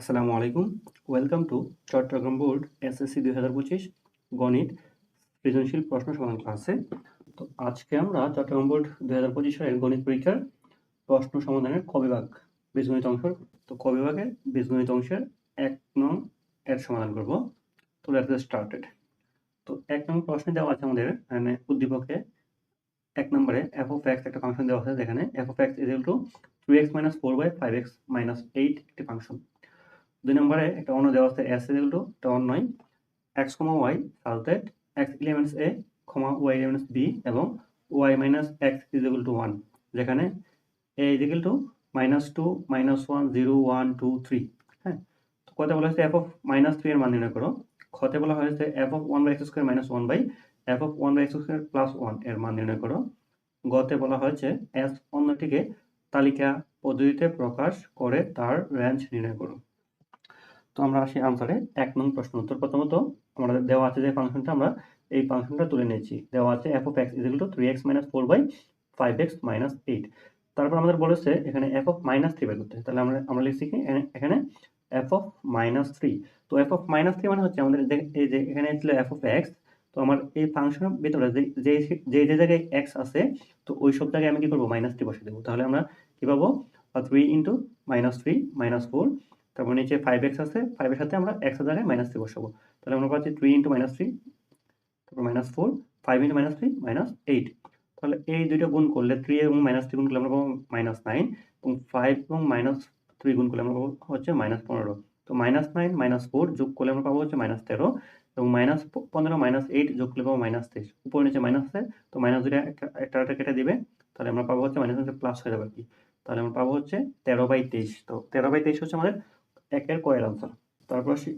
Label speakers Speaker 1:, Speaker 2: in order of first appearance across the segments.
Speaker 1: আসসালামু আলাইকুম। Welcome to Chattogram board SSC দুই হাজার পঁচিশ গণিত সৃজনশীল প্রশ্ন সমাধান ক্লাসে তো আজকে আমরা চট্টগ্রাম বোর্ড দুই হাজার পঁচিশ সালের গণিত পরীক্ষার প্রশ্ন সমাধানের ক বিভাগ বীজগণিত অংশ তো ক বিভাগের বীজগণিত অংশের এক নং এর সমাধান করব। তো লেটস স্টার্টেড তো এক নং প্রশ্নে দেওয়া আছে আমাদের মানে উদ্দীপকে এক নম্বরে এফ অফ এক্স একটা ফাংশন দেওয়া আছে যেখানে f of x is to three x minus four by five x minus eight একটি ফাংশন দুই নম্বরে একটা অন্য দেওয়া আছে এস ইকুয়াল টু একটা অন্যয় x comma y such that x elements A comma y elements B এবং y minus x is equal to one যেখানে A is equal to minus two minus one zero one two three হ্যাঁ? তো কত বলা হয়েছে? F of minus three এর মান নির্ণয় করো। খতে বলা হয়েছে f of one by x square minus one by f of one by x square plus ওয়ানের মান নির্ণয় করো। গতে বলা হয়েছে এস অন্যটিকে তালিকা পদ্ধতিতে প্রকাশ করে তার রেঞ্জ নির্ণয় করো। আমরা আসি আনসারে এক নং প্রশ্ন, উত্তর প্রথমত, আমাদের দেওয়া আছে যে ফাংশনটা আমরা এই ফাংশনটা তুলে নিয়েছি। দেওয়া আছে f of x is to three x minus four by five x minus eight তারপর আমাদের বলেছে এখানে এফ অফ মাইনাস থ্রি বের করতে তাহলে আমরা আমরা লিখছি কি? এখানে এফ অফ মাইনাস থ্রি তো এফ অফ মাইনাস থ্রি মানে হচ্ছে আমাদের এই যে এখানে ছিল এফ অফ এক্স তো আমার এই ফাংশনের ভিতরে যে যে যে জায়গায় এক্স আছে, তো ওই সব জায়গায় আমি কি করব? মাইনাস থ্রি বসে দেবো। তাহলে আমরা কি পাবো? Three into minus three minus four তারপর নিচে ফাইভ এক্স আছে ফাইভের সাথে আমরা এক্সের জায়গায় মাইনাস থ্রি বসাবো। তাহলে আমরা পাচ্ছি থ্রি ইন্টু মাইনাস থ্রি তারপর minus four five into minus three minus eight তাহলে এই দুইটা গুণ করলে থ্রি এবং মাইনাস থ্রি গুণ করলে আমরা পাবো মাইনাস নাইন এবং ফাইভ এবং মাইনাস থ্রি গুণ করলে আমরা পাবো হচ্ছে মাইনাস পনেরো। তো মাইনাস নাইন মাইনাস ফোর যোগ করলে আমরা পাবো হচ্ছে মাইনাস তেরো এবং মাইনাস পনেরো মাইনাস এইট যোগ করলে পাবো মাইনাস তেইশ। উপর নিচে মাইনাস আছে, তো মাইনাস দুইটা একটা একটা কেটে দিবে, তাহলে আমরা পাবো হচ্ছে মাইনাস হচ্ছে প্লাস হয়ে যাবে আর কি। তাহলে আমরা পাবো হচ্ছে তেরো বাই তেইশ। তো তেরো বাই তেইশ হচ্ছে আমাদের একের কয়ের আনসার তারপর আসি,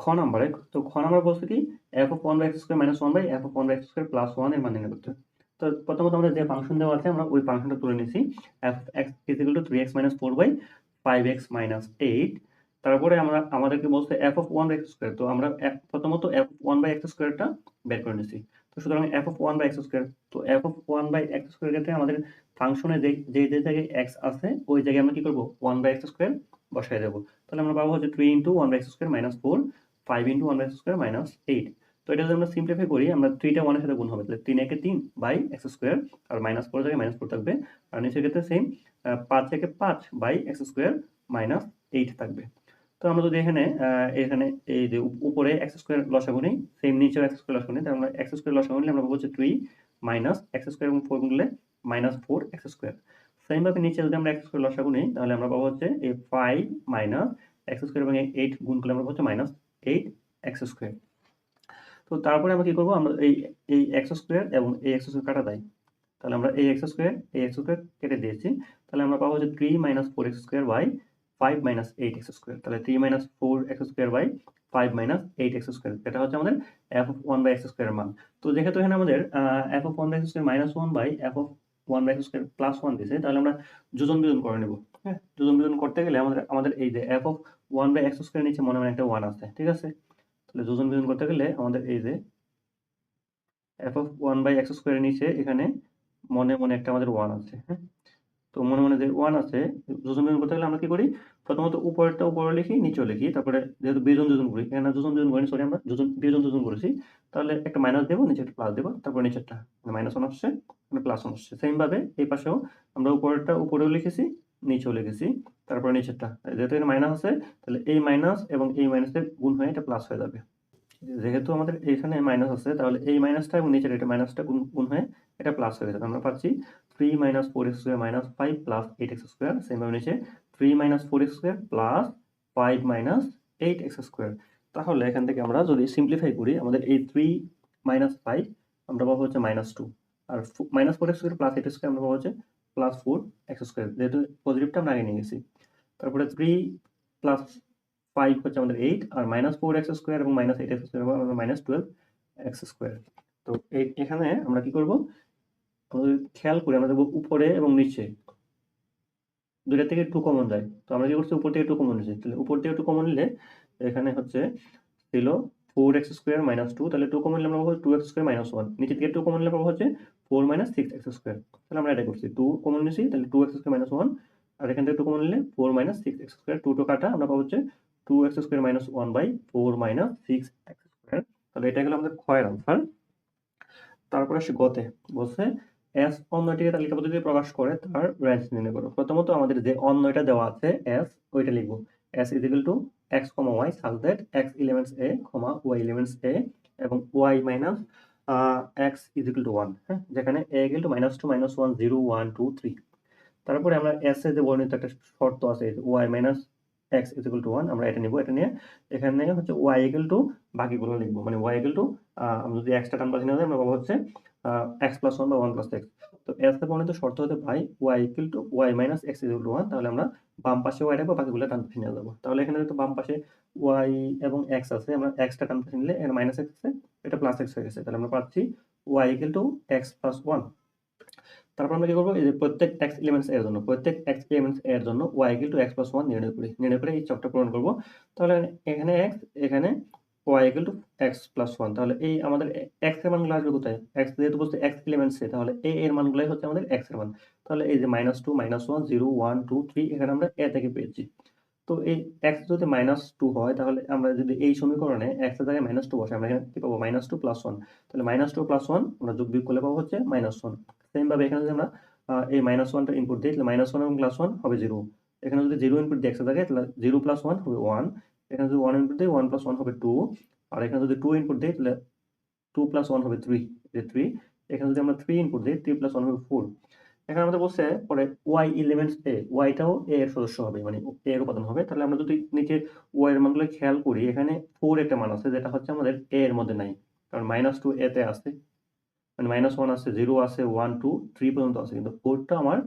Speaker 1: খ নাম্বারে তো খ নাম্বার বলছে কি f of one by x square minus one by f of one by x square plus ওয়ানের মান নির্ণয় করতে তো প্রথমত আমাদের যে ফাংশন দেওয়া আছে, আমরা ওই ফাংশনটা তুলে নিয়েছি f x is equal to three x minus four by five x minus eight তারপরে আমরা, আমাদেরকে বলছে f of one by x square তো আমরা প্রথমত এফ ওয়ান বাই এক্স স্কোয়ারটা বের করে নিয়েছি। তো সুতরাং f of one by x square তো f of one by x square ক্ষেত্রে আমাদের ফাংশনে যে যে জায়গায় এক্স আছে, ওই জায়গায় আমরা কি করব? ওয়ান বাই এক্স স্কোয়ার বসাই দেবো। তাহলে আমরা পাবো হচ্ছে three into one by x square minus four five into one by x square minus eight তো এটা যদি আমরা সিম্পলিফাই করি, আমরা থ্রিটা ওয়ানের সাথে গুণ হবে। তাহলে তিন একে তিন বাই এক্স স্কোয়ার আর মাইনাস ফোর জায়গায় মাইনাস ফোর থাকবে। আর নিচের ক্ষেত্রে সেম পাঁচ একে পাঁচ by x square minus eight থাকবে। তো আমরা যদি এখানে এখানে এই যে উপরে এক্স স্কোয়ার লসাগু নেই সেম নিচেও এক্স স্কোয়ার লসাগু নেই, তাহলে আমরা এক্স স্কোয়ার লসাগু নিলে আমরা হচ্ছে থ্রি মাইনাস এক্স স্কোয়ার এবং ফোর গুনলে মাইনাস ফোর এক্স স্কোয়ার সেমভাবে নিচে যদি আমরা এক্স স্কোয়ার লসাগু নিই, তাহলে আমরা পাবো হচ্ছে এই ফাইভ মাইনাস এক্স স্কোয়ার এবং এইট গুণ করলে আমরা হচ্ছে মাইনাস এইট এক্স স্কোয়ার তো তারপরে আমরা কি করব? আমরা এই এই এক্স স্কোয়ার এবং এই এক্স স্কোয়ার কাটা দেয়। তাহলে আমরা এই এক্স স্কোয়ার এই এক্স স্কোয়ার কেটে দিয়েছি। তাহলে আমরা পাবো হচ্ছে three minus four x square by five minus eight x square তাহলে three minus four x square by five minus eight x square এটা হচ্ছে আমাদের f of one by x স্কোয়ারের মান। তো যেহেতু এখানে আমাদের f of one by x square minus one by f of one by square plus one দিয়েছে তাহলে আমরা যোজন বিজন করে নেব হ্যাঁ? যোজন বিজন করতে গেলে আমাদের আমাদের এই যে f of one by x square নিচে মনে মনে একটা ওয়ান আছে, ঠিক আছে? তাহলে যোজন বিজন করতে গেলে আমাদের এই যে f of one by x স্কোয়ারের নিচে এখানে মনে মনে একটা আমাদের ওয়ান আছে হ্যাঁ? তো মনে মনে যে ওয়ান আছে, যোজন বিজন করতে গেলে আমরা কি করি? প্রথমত উপরেরটা উপরে লিখি, নিচেও লিখি, তারপরে যেহেতু বিজন যোজন করি এখানে যোজন বিজন করি সরি আমরা যোজন বিজন যোজন করেছি, তাহলে একটা মাইনাস দেবো, নিচে একটা প্লাস দেবো, তারপরে নিচেরটা মাইনাস ওয়ান আসছে মানে প্লাস ওয়ান আসছে। সেমভাবে এই পাশেও আমরা উপরেরটা উপরেও লিখেছি, নিচেও লিখেছি, তারপরে নিচেরটা। যেহেতু এখানে মাইনাস আছে, তাহলে এই মাইনাস এবং এই মাইনাসের গুণ হয়ে এটা প্লাস হয়ে যাবে। যেহেতু আমাদের এখানে মাইনাস আছে, তাহলে এই মাইনাসটা এবং নিচের এটা মাইনাসটা গুণ গুণ হয়ে এটা প্লাস হয়ে যাবে। আমরা পাচ্ছি three minus four x square minus five plus eight x square সেমভাবে নিচে three minus four x square plus five minus eight x square তাহলে এখান থেকে আমরা যদি সিম্পলিফাই করি, আমাদের এই থ্রি মাইনাস ফাইভ আমরা পাবো হচ্ছে মাইনাস টু আর minus four x square plus eight square আমরা পাবো হচ্ছে প্লাস ফোর এক্স স্কোয়ার যেহেতু পজিটিভটা আমরা আগে নিয়ে গেছি তারপরে থ্রি প্লাস ফাইভ হচ্ছে আমাদের এইট আর মাইনাস ফোর এক্স স্কোয়ার এবং minus eight x square minus twelve x square তো এখানে আমরা কি করব? খেয়াল করি আমরা দেখব উপরে এবং নিচে। দুইটা থেকে টু কমন যায় তো আমরা কি করছি? উপর থেকে টু কমন নিচ্ছি তাহলে উপর থেকে টু কমন নিলে এখানে হচ্ছে ছিল four x square minus two তাহলে টু কমন নিলে আমরা two x square minus one নিচে থেকে টু কমন নিলে পাবো হচ্ছে four minus six x square তাহলে আমরা এটা করছি। টু কমন নিচ্ছি তাহলে two x square minus one আর এখান থেকে টু কমন নিলে four minus six x square two two কাটা, আমরা পাবো হচ্ছে two x square minus one by four minus six x square তাহলে এটা গেলো আমাদের ক্ষয়ের আনসার তারপরে আসে গতে। বলছে এস অন্যটিকে তালিকা পদ্ধতিতে প্রকাশ করে, তার রেঞ্জ নির্ণয় করো। প্রথমত আমাদের যে অন্যটা দেওয়া আছে এস ওইটা লিখব। S is equal to x comma y such that x elements A comma y elements A এবং y minus x is equal to one হ্যাঁ? যেখানে A equal to minus two minus one zero one two three তারপরে আমরা S এর যে বর্ণিত একটা শর্ত আছে y minus x is equal to one আমরা এটা নিব, এটা নিয়ে এখানে হচ্ছে ওয়াই ইকুয়াল টু বাকিগুলো লিখব। মানে ওয়াই ইকুয়াল টু আমরা যদি এক্সটা টান পাচ্ছি না আমরা হচ্ছে এক্স প্লাস ওয়ান বা ওয়ান প্লাস এক্স তো এস বর্ণিত শর্ত হতে ভাই y equal to y minus x to one তাহলে আমরা বাম পাশে ওয়াই রাখব বাকিগুলো টান পাশে নিয়ে যাব। তাহলে এখানে যেহেতু বাম পাশে ওয়াই এবং এক্স আছে, আমরা এক্সটা টান পাশে নিলে এখানে মাইনাস এক্স আছে, এটা প্লাস এক্স হয়ে গেছে। তাহলে আমরা পাচ্ছি y equal to x plus one তারপর আমরা কি করব? এই যে প্রত্যেক এক্স এলিমেন্টস এর জন্য, প্রত্যেক এক্স এলিমেন্টস এর জন্য y equal to x plus one নির্ণয় করি। নির্ণয় করে এই চকটা পূরণ করব। তাহলে এখানে এক্স এখানে ওয়াই এক্স প্লাস ওয়ান তাহলে এই আমাদের এক্সের মানগুলো আসবে কোথায়? এক্স যেহেতু তাহলে এ এর মানগুলোই হচ্ছে আমাদের এক্সের মান। তাহলে এই যে minus two minus one zero one two three এখানে আমরা এ থেকে পেয়েছি। তো এই এক্স যদি মাইনাস টু হয়, তাহলে আমরা যদি এই সমীকরণে এক্সের জায়গায় মাইনাস টু বসে আমরা এখানে কি পাবো? মাইনাস টু প্লাস ওয়ান তাহলে মাইনাস টু প্লাস ওয়ান আমরা যোগ বিয়োগ করলে পাবো হচ্ছে মাইনাস ওয়ান সেম ভাবে এখানে যদি আমরা এই মাইনাস ওয়ানটা ইনপুট দিই, তাহলে মাইনাস ওয়ান এবং প্লাস ওয়ান হবে জিরো এখানে যদি জিরো ইনপুট এক্সের জায়গায়, তাহলে জিরো প্লাস ওয়ান হবে ওয়ান এখানে যদি ওয়ান ইনপুট দেয় ওয়ান প্লাস ওয়ান হবে টু আর এখানে যদি টু ইনপুট দেয় তাহলে টু প্লাস ওয়ান হবে থ্রি যে থ্রি এখানে যদি আমরা থ্রি ইনপুট দিই থ্রি প্লাস ওয়ান হবে ফোর এখানে আমাদের বলছে পরে ওয়াই ইলেভেন্স এ ওয়াইটাও এ এর সদস্য হবে মানে এ এর উপাদান হবে। তাহলে আমরা যদি নিচে ওয়াই এর মানগুলো খেয়াল করি, এখানে ফোর একটা মান আছে, যেটা হচ্ছে আমাদের এ এর মধ্যে নাই। কারণ মাইনাস টু এতে আছে। মানে মাইনাস ওয়ান আছে জিরো আছে ওয়ান টু থ্রি পর্যন্ত আছে। কিন্তু ফোরটা আমার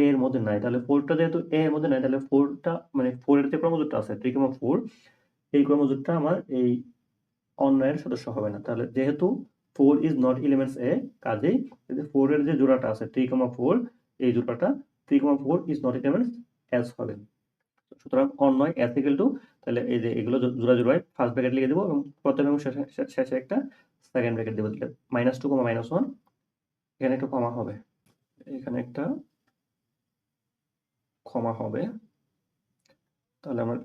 Speaker 1: এ এর মধ্যে নাই, তাহলে ফোরটা যেহেতু এ এর মধ্যে নাই, তাহলে ফোরটা মানে ফোরের যে ক্রমজোটটা আছে থ্রি কমা ফোর এই ক্রমজোটটা আমার এই অন্যয়ের সদস্য হবে না। তাহলে যেহেতু four is not elements A কাজেই ফোর এর যে জোড়াটা আছে থ্রি কমা ফোর এই জোড়াটা three comma four is not elements S হবে। সুতরাং অন্যয় এস ইকুয়াল টু তাহলে এই যে এগুলো জোড়া জোড়ায় ফার্স্ট ব্র্যাকেট লিখে দেবো এবং প্রথমে এবং শেষে একটা সেকেন্ড ব্র্যাকেট দেবো minus two comma minus one এখানে একটা কমা হবে। এখানে একটা ক্ষমা হবে। তাহলে আমরা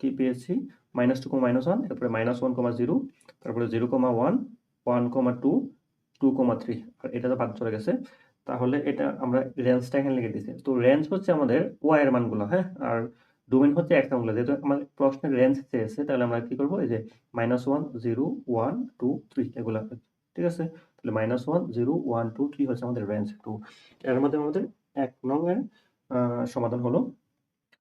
Speaker 1: কি পেয়েছি? Minus two comma minus one এরপরে মাইনাস ওয়ান কমা জিরো তারপরে zero comma one one comma two two comma three আর এটা তো বাদ চলে গেছে। তাহলে এটা আমরা রেঞ্জটা এখানে লিখে দিচ্ছি তো রেঞ্জ হচ্ছে আমাদের ওয়াই এর মানগুলো হ্যাঁ? আর ডোমেন হচ্ছে এক মানগুলো যেহেতু আমাদের প্রশ্নের রেঞ্জ চেয়েছে, তাহলে আমরা কি করব? এই যে minus one zero one two three এগুলো ঠিক আছে? তাহলে minus one zero one two three হচ্ছে আমাদের রেঞ্জ টু এর মধ্যে আমাদের এক নং এর সমাধান হলো।